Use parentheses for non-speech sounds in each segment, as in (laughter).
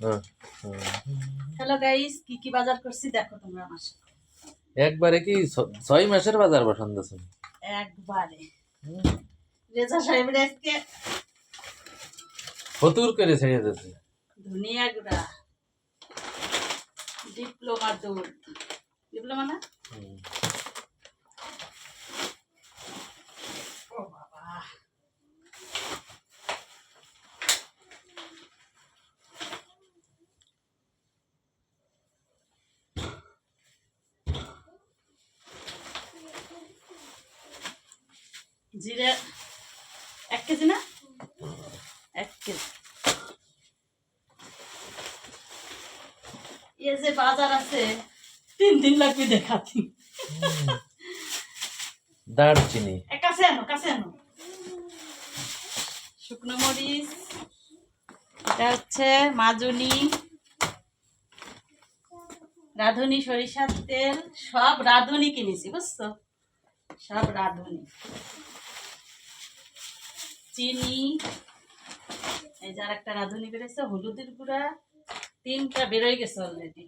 হ্যাঁ, হ্যাঁ। Hello guys কি কি বাজার করছি দেখো তোমরা আমার একবারে কি ছয় মাসের বাজার বসন্ত আছে একবারে। রেজা সাহেবের আজকে ফতুর করে ছেড়ে দিতেছে ধনিয়া গুঁড়া ডিপ্লোমা দুধ। ডিপ্লোমা না? জিরে এক কেজি না? এক কেজি। এ যে বাজার আছে তিন দিন লাগবে দেখাতি। দারচিনি। কাছে আনো কাছে আনো। শুকনো মরিচ এটা হচ্ছে মাজুনি রাঁধুনি সরিষার তেল সব রাঁধুনি কিনেছি বুঝছ? সব রাঁধুনি। চিনি। এই যার একটা রাঁধুনি বেরোচ্ছে হলুদের গুঁড়া। তিনটা বেরোয় গেছে অলরেডি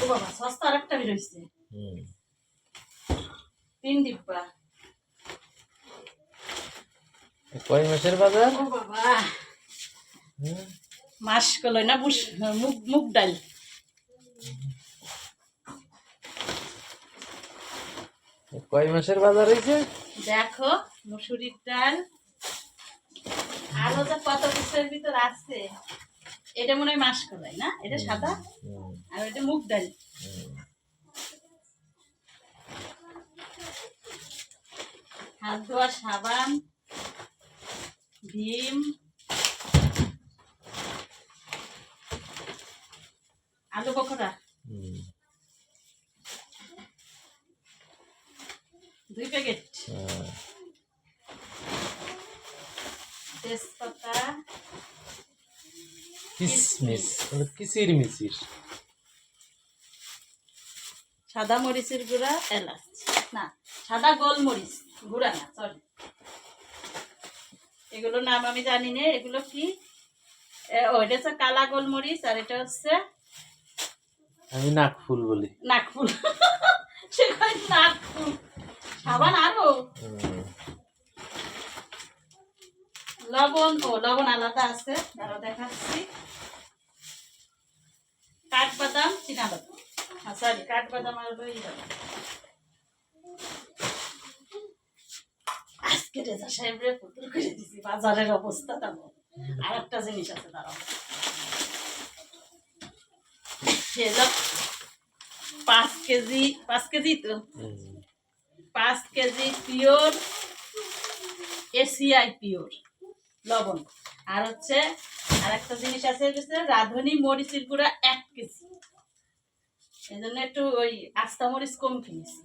ও বাবা সস্তা আর একটা বেরোইছে। তিন ডিব্বা। কয় মাসের বাজার? ও বাবা। মাস কলই না মুগ মুগ ডাল। কয় মাসের বাজার হয়েছে? দেখো মুসুরির ডাল। আরও যে কত কিছুর ভিতর আছে? এটা মনে হয় মাস কলাই না? এটা সাদা? আর এটা মুগ ডাল। হাত ধোয়ার সাবান ডিম। আলু পকোড়া? দুই প্যাকেট। তেজপাতা। কিসমিস মানে কিসির মিসির? সাদা মরিচের গুঁড়া এলাচ। না সাদা গোলমরিচ গুঁড়া না সরি এগুলোর নাম আমি জানি না এগুলো কি? ও এটা হচ্ছে কালা গোলমরিচ আর এটা হচ্ছে আমি নাকফুল বলি। নাকফুল (laughs) লবণ ও লবণ আলাদা আছে। দাঁড়াও দেখাচ্ছি। কাঠবাদাম চীনা বাদাম হ্যাঁ সরি কাঠবাদাম আর ওই বাদাম। আজকে রেজা সাহেবরে পুতুল করে দিছি বাজারের অবস্থা তেমন আর একটা জিনিস আছে দাঁড়াও। পাঁচ কেজি পাঁচ কেজি তো? পাঁচ কেজি পিওর এসিআই পিওর। লবণ। আর হচ্ছে আর একটা জিনিস আছে রাঁধুনি মরিচের গুঁড়া এক কেজি। এই জন্য একটু ওই আস্তা মরিচ কম কিনেছি।